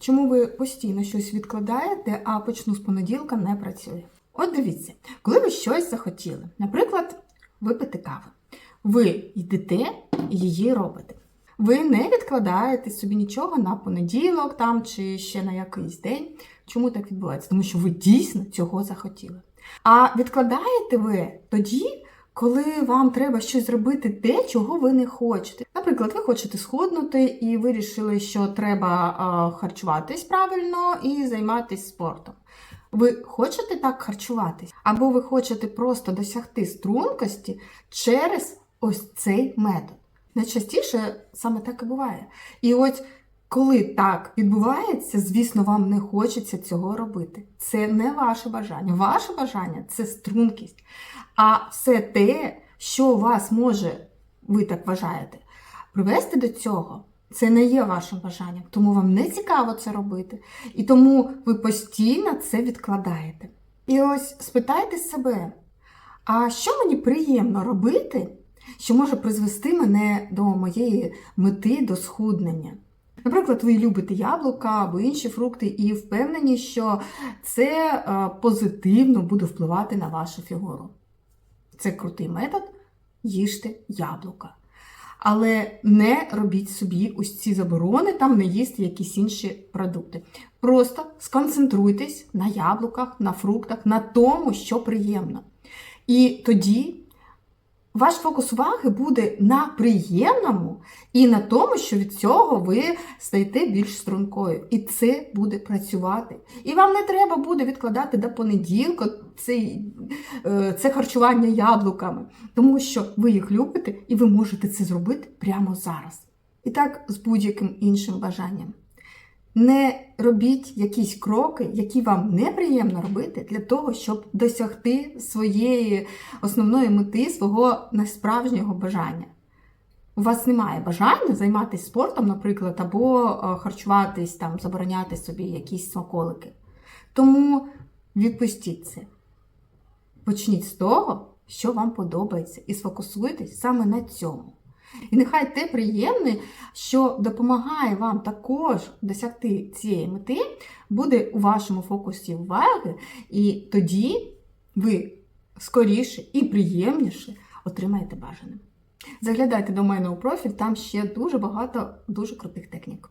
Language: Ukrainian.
чому ви постійно щось відкладаєте, а почну з понеділка не працює. От дивіться, коли ви щось захотіли, наприклад, випити кави, ви йдете і її робите. Ви не відкладаєте собі нічого на понеділок там чи ще на якийсь день. Чому так відбувається? Тому що ви дійсно цього захотіли. А відкладаєте ви тоді, коли вам треба щось зробити те, чого ви не хочете. Наприклад, ви хочете схуднути і вирішили, що треба харчуватись правильно і займатися спортом. Ви хочете так харчуватись? Або ви хочете просто досягти стрункості через ось цей метод. Найчастіше саме так і буває. І ось коли так відбувається, звісно, вам не хочеться цього робити. Це не ваше бажання. Ваше бажання це стрункість. А все те, що вас може, ви так вважаєте, привести до цього, це не є вашим бажанням. Тому вам не цікаво це робити. І тому ви постійно це відкладаєте. І ось спитайте себе, а що мені приємно робити, що може призвести мене до моєї мети, до схуднення? Наприклад, ви любите яблука або інші фрукти і впевнені, що це е, позитивно буде впливати на вашу фігуру. Це крутий метод їжте яблука. Але не робіть собі ось ці заборони, там не їсти якісь інші продукти. Просто сконцентруйтесь на яблуках, на фруктах, на тому, що приємно. І тоді ваш фокус уваги буде на приємному і на тому, що від цього ви стаєте більш стрункою. І це буде працювати. І вам не треба буде відкладати до понеділка цей, е, це харчування яблуками, тому що ви їх любите і ви можете це зробити прямо зараз. І так з будь-яким іншим бажанням. Не робіть якісь кроки, які вам неприємно робити, для того, щоб досягти своєї основної мети, свого несправжнього бажання. У вас немає бажання займатися спортом, наприклад, або е, харчуватись, там, забороняти собі якісь смаколики. Тому відпустіть це. Почніть з того, що вам подобається, і сфокусуйтесь саме на цьому. І нехай те приємне, що допомагає вам також досягти цієї мети, буде у вашому фокусі уваги, і тоді ви скоріше і приємніше отримаєте бажане. Заглядайте до мене у профіль, там ще дуже багато дуже крутих технік.